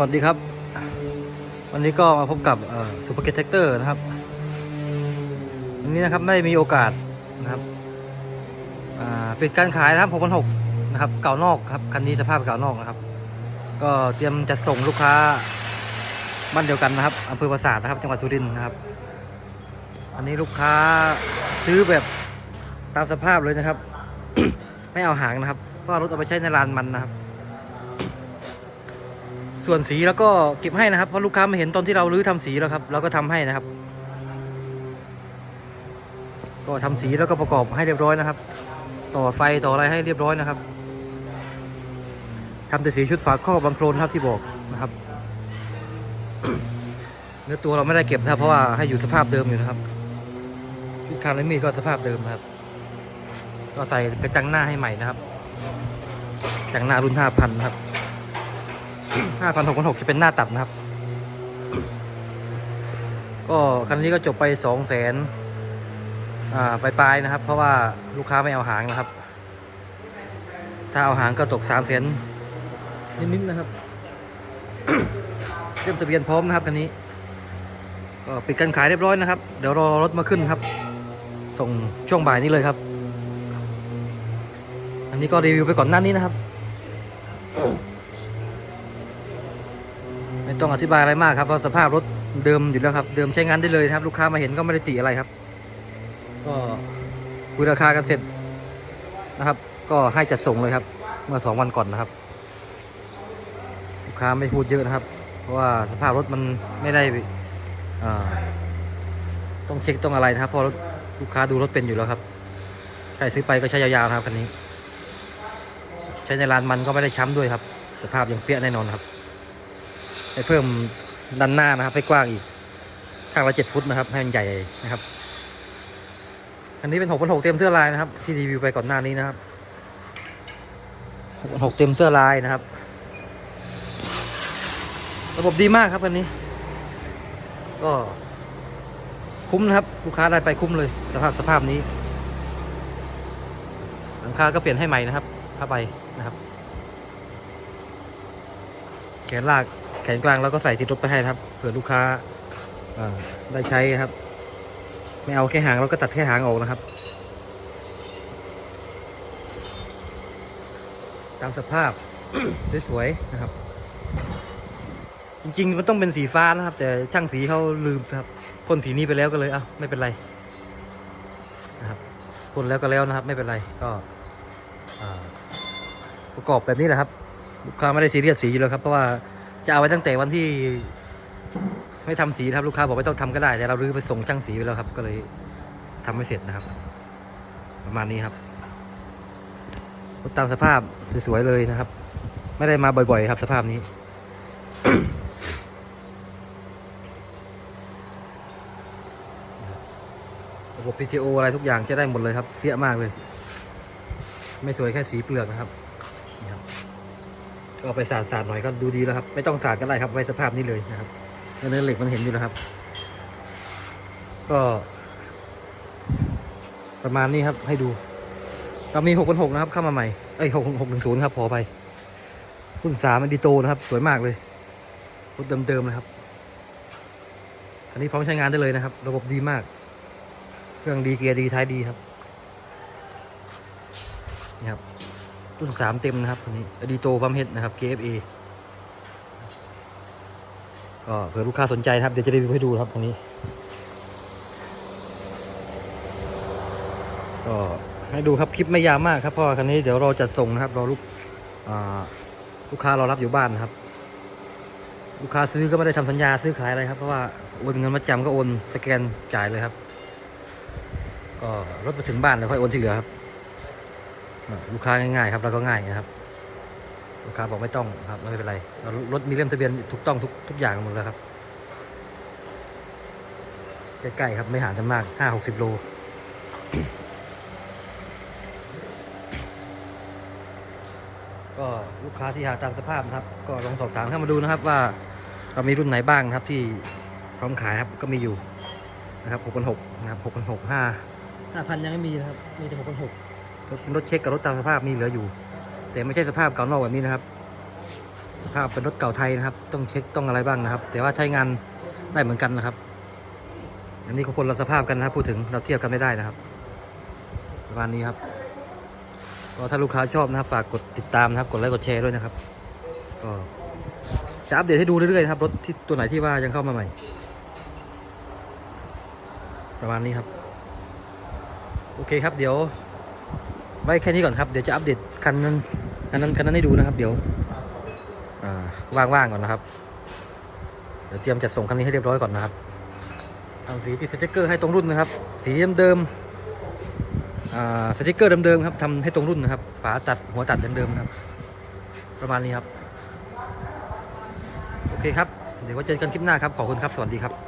วัสดีครับ วันนี้ก็มาพบกับซูเปอร์เกตแท็กเตอร์นะครับวันนี้นะครับได้มีโอกาสนะครับปิดการขายนะครับ6,600นะครับเก่านอกครับคันนี้สภาพเก่านอกนะครับ ก็เตรียมจะส่งลูกค้าบ้านเดียวกันนะครับอำเภอปราสาทนะครับ จังหวัดสุรินทร์นะครับ อันนี้ลูกค้าซื้อแบบตามสภาพเลยนะครับ ไม่เอาหางนะครับ ก็รถเอาไปใช้ในลานมันนะครับ ส่วนสีแล้วก็เก็บให้นะครับเพราะลูกค้ามาเห็นตอนที่เราลื้อทำสีแล้วครับเราก็ทำให้นะครับ ก็ทำสีแล้วก็ประกอบให้เรียบร้อยนะครับ ต่อไฟต่ออะไรให้เรียบร้อยนะครับทำแต่สีชุดฝาครอบบางโครนครับที่บอกนะครับเนื้อตัวเราไม่ได้เก็บนะเพราะว่าให้อยู่สภาพเดิมอยู่นะครับพิคานและมีก็สภาพเดิมนะครับ ก็ใส่กระจังหน้าให้ใหม่นะครับ จังหน้ารุ่นห้าพันครับ ห้าพันหกพันหกจะเป็นหน้าตัดนะครับ ก็คันนี้ก็จบไปสองแสนอ่าปลายๆนะครับ เพราะว่าลูกค้าไม่เอาหางนะครับ ถ้าเอาหางก็ตกสามแสนนิดๆนะครับเต็มทะเบียนพร้อมนะครับคันนี้ ก็ปิดการขายเรียบร้อยนะครับ เดี๋ยวรอรถมาขึ้นครับ ส่งช่วงบ่ายนี้เลยครับ อันนี้ก็รีวิวไปก่อนหน้านี้นะครับ ต้องอธิบายอะไรมากครับเพราะสภาพรถเดิมอยู่แล้วครับ เดิมใช้งานได้เลยนะครับ ลูกค้ามาเห็นก็ไม่ได้ติอะไรครับ ก็คุยราคากันเสร็จนะครับ ก็ให้จัดส่งเลยครับ เมื่อสองวันก่อนนะครับ ลูกค้าไม่พูดเยอะนะครับ เพราะว่าสภาพรถมันไม่ได้อ่าต้องเช็คต้องอะไรนะครับเพราะรถลูกค้าดูรถเป็นอยู่แล้วครับใครซื้อไปก็ใช้ยาวๆครับคันนี้ ใช้ในลานมันก็ไม่ได้ช้ำด้วยครับ สภาพยังเปี้ยแน่นอนครับ ให้เพิ่มด้านหน้านะครับ ให้กว้างอีกข้างละเจ็ดฟุตนะครับ ให้มันใหญ่นะครับ อันนี้เป็นหกพันหกเต็มเสื้อลายนะครับ ที่รีวิวไปก่อนหน้านี้นะครับหกพันหกเต็มเสื้อลายนะครับ ระบบดีมากครับคันนี้ ก็คุ้มนะครับ ลูกค้าได้ไปคุ้มเลยสภาพสภาพนี้หลังคาก็เปลี่ยนให้ใหม่นะครับผ้าใบนะครับ แขนลาก แขนกลางเราก็ใส่ติดรถไปให้ครับเผื่อลูกค้าได้ใช้ครับ ไม่เอาแค่หางเราก็ตัดแค่หางออกนะครับ ตามสภาพสวยๆนะครับ จริงๆมันต้องเป็นสีฟ้านะครับ แต่ช่างสีเขาลืมครับพ่นสีนี้ไปแล้วก็เลยเอ้าไม่เป็นไรนะครับพ่นแล้วก็แล้วนะครับ ไม่เป็นไรก็ประกอบแบบนี้แหละครับ ลูกค้าไม่ได้ซีเรียสสีอยู่แล้วครับเพราะว่า จะเอาไว้ตั้งแต่วันที่ ไม่ทำสีครับลูกค้าบอกไม่ต้องทำก็ได้ แต่เรารื้อไปส่งช่างสีไปแล้วครับ ก็เลยทำไม่เสร็จนะครับ ประมาณนี้ครับรถตามสภาพสวยๆเลยนะครับ ไม่ได้มาบ่อย ๆ ครับ สภาพนี้ระบบ PTO อะไรทุกอย่างจะได้หมดเลยครับเปี้ยมากเลย ไม่สวยแค่สีเปลือกนะครับ ก็เอาไปสาดสาดหน่อยก็ดูดีแล้วครับ ไม่ต้องสาดก็ได้ครับไว้สภาพนี้เลยนะครับเนื้อเหล็กมันเห็นอยู่แล้วครับ ก็ ประมาณนี้ครับ ให้ดู เรามีหกพันหกนะครับเข้ามาใหม่เอ้ยหกหกหนึ่งศูนย์ครับพอไปรุ่นสามมันดีโตนะครับ สวยมากเลยรถเดิมๆนะครับ อันนี้พร้อมใช้งานได้เลยนะครับ ระบบดีมาก เครื่องดีเกียร์ดีท้ายดีครับนี่ครับ รุ่นสามเต็มนะครับอันนี้อดีโตพัมเฮดนะครับ KFA ก็เผื่อลูกค้าสนใจนะครับ เดี๋ยวจะรีวิวให้ดูครับตรงนี้ ก็ให้ดูครับคลิปไม่ยาวมากครับเพราะว่าคันนี้เดี๋ยวเราจะส่งนะครับรอลูกลูกค้ารอรับอยู่บ้านนะครับ ลูกค้าซื้อก็ไม่ได้ทำสัญญาซื้อขายอะไรครับ เพราะว่าโอนเงินมาจำก็โอนสแกนจ่ายเลยครับ ก็รถมาถึงบ้านแล้วค่อยโอนที่เหลือครับ ลูกค้าง่ายๆครับแล้วก็ง่ายนะครับ ลูกค้าบอกไม่ต้องครับไม่เป็นไรเรารถมีเล่มทะเบียนถูกต้องทุกทุกอย่างหมดแล้วครับใกล้ๆครับไม่ห่างกันมากห้าหกสิบโลก็ลูกค้าที่หาตามสภาพนะครับ ก็ลองสอบถามเข้ามาดูนะครับว่าเรามีรุ่นไหนบ้างนะครับที่พร้อมขายครับก็มีอยู่นะครับหกพันหกนะครับหกพันหกห้าห้าพันยังไม่มีนะครับ มีแต่หกพันหก รถเช็คกับรถตามสภาพมีเหลืออยู่ แต่ไม่ใช่สภาพเก่านอกแบบนี้นะครับ สภาพเป็นรถเก่าไทยนะครับ ต้องเช็คต้องอะไรบ้างนะครับ แต่ว่าใช้งานได้เหมือนกันนะครับ อันนี้ก็คนละสภาพกันนะครับ พูดถึงเราเทียบกันไม่ได้นะครับ ประมาณนี้ครับก็ถ้าลูกค้าชอบนะครับฝากกดติดตามนะครับ กดไลค์กดแชร์ด้วยนะครับ ก็จะอัปเดตให้ดูเรื่อยๆนะครับรถที่ตัวไหนที่ว่ายังเข้ามาใหม่ ประมาณนี้ครับ โอเคครับเดี๋ยว ไว้แค่นี้ก่อนครับ เดี๋ยวจะอัปเดตคันนั้นคันนั้นคันนั้นให้ดูนะครับ เดี๋ยวว่างๆก่อนนะครับ เดี๋ยวเตรียมจัดส่งคันนี้ให้เรียบร้อยก่อนนะครับทำสีติดสติ๊กเกอร์ให้ตรงรุ่นนะครับ สีเดิมๆสติ๊กเกอร์เดิมๆครับทำให้ตรงรุ่นนะครับ ฝาตัดหัวตัดเดิมๆนะครับ ประมาณนี้ครับ โอเคครับ เดี๋ยวไว้เจอกันคลิปหน้าครับ ขอบคุณครับ สวัสดีครับ